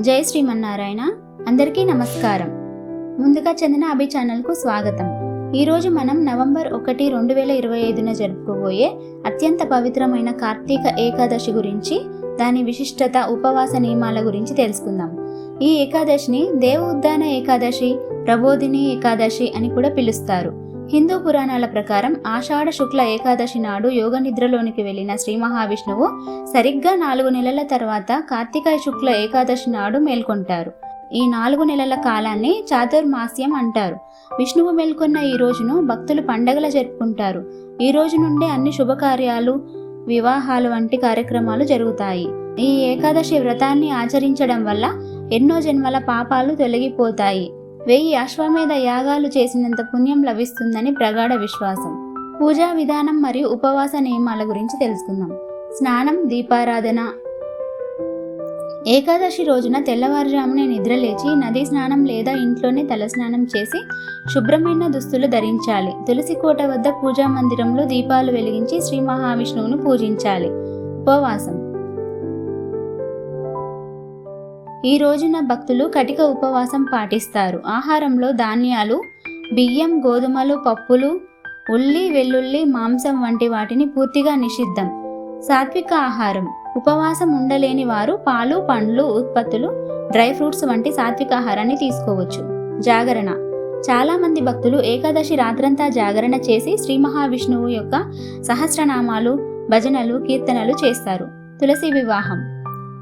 జయ శ్రీమన్నారాయణ. అందరికీ నమస్కారం. ముందుగా చెందిన అభి ఛానల్కు స్వాగతం. ఈరోజు మనం నవంబర్ ఒకటి రెండు వేల ఇరవై ఐదున జరుపుకోబోయే అత్యంత పవిత్రమైన కార్తీక ఏకాదశి గురించి దాని విశిష్టత ఉపవాస నియమాల గురించి తెలుసుకుందాం. ఈ ఏకాదశిని దేవ ఉద్దాన ఏకాదశి ప్రబోధిని ఏకాదశి అని కూడా పిలుస్తారు. హిందూ పురాణాల ప్రకారం ఆషాఢ శుక్ల ఏకాదశి నాడు యోగ నిద్రలోనికి వెళ్ళిన శ్రీ మహావిష్ణువు సరిగ్గా నాలుగు నెలల తర్వాత కార్తీకాయ శుక్ల ఏకాదశి నాడు మేల్కొంటారు. ఈ నాలుగు నెలల కాలాన్ని చాతుర్మాస్యం అంటారు. విష్ణువు మేల్కొన్న ఈ రోజును భక్తులు పండగల జరుపుకుంటారు. ఈ రోజు నుండే అన్ని శుభకార్యాలు వివాహాలు వంటి కార్యక్రమాలు జరుగుతాయి. ఈ ఏకాదశి వ్రతాన్ని ఆచరించడం వల్ల ఎన్నో జన్మల పాపాలు తొలగిపోతాయి. వెయ్యి అశ్వమేధ యాగాలు చేసినంత పుణ్యం లభిస్తుందని ప్రగాఢ విశ్వాసం. పూజా విధానం మరియు ఉపవాస నియమాల గురించి తెలుసుకుందాం. స్నానం దీపారాధన. ఏకాదశి రోజున తెల్లవారుజామునే నిద్రలేచి నదీ స్నానం లేదా ఇంట్లోనే తలస్నానం చేసి శుభ్రమైన దుస్తులు ధరించాలి. తులసి కోట వద్ద పూజా మందిరంలో దీపాలు వెలిగించి శ్రీ మహావిష్ణువును పూజించాలి. ఉపవాసం. ఈ రోజున భక్తులు కటిక ఉపవాసం పాటిస్తారు. ఆహారంలో ధాన్యాలు బియ్యం గోధుమలు పప్పులు ఉల్లి వెల్లుల్లి మాంసం వంటి వాటిని పూర్తిగా నిషిద్ధం. సాత్విక ఆహారం. ఉపవాసం ఉండలేని వారు పాలు పండ్లు ఉత్పత్తులు డ్రై ఫ్రూట్స్ వంటి సాత్విక ఆహారాన్ని తీసుకోవచ్చు. జాగరణ. చాలా మంది భక్తులు ఏకాదశి రాత్రంతా జాగరణ చేసి శ్రీ మహావిష్ణువు యొక్క సహస్రనామాలు భజనలు కీర్తనలు చేస్తారు. తులసి వివాహం.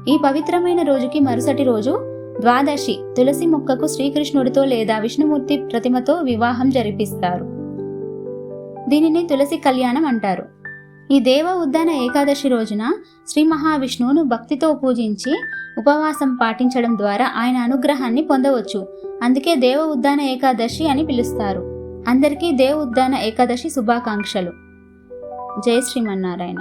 ఈ పవిత్రమైన రోజుకి మరుసటి రోజు ద్వాదశి తులసి మొక్కకు శ్రీకృష్ణుడితో లేదా విష్ణుమూర్తి ప్రతిమతో వివాహం జరిపిస్తారు. దీనిని తులసి కళ్యాణం అంటారు. ఈ దేవ ఉద్దాన ఏకాదశి రోజున శ్రీ మహావిష్ణువును భక్తితో పూజించి ఉపవాసం పాటించడం ద్వారా ఆయన అనుగ్రహాన్ని పొందవచ్చు. అందుకే దేవ ఉద్దాన ఏకాదశి అని పిలుస్తారు. అందరికీ దేవ ఉద్దాన ఏకాదశి శుభాకాంక్షలు. జై శ్రీమన్నారాయణ.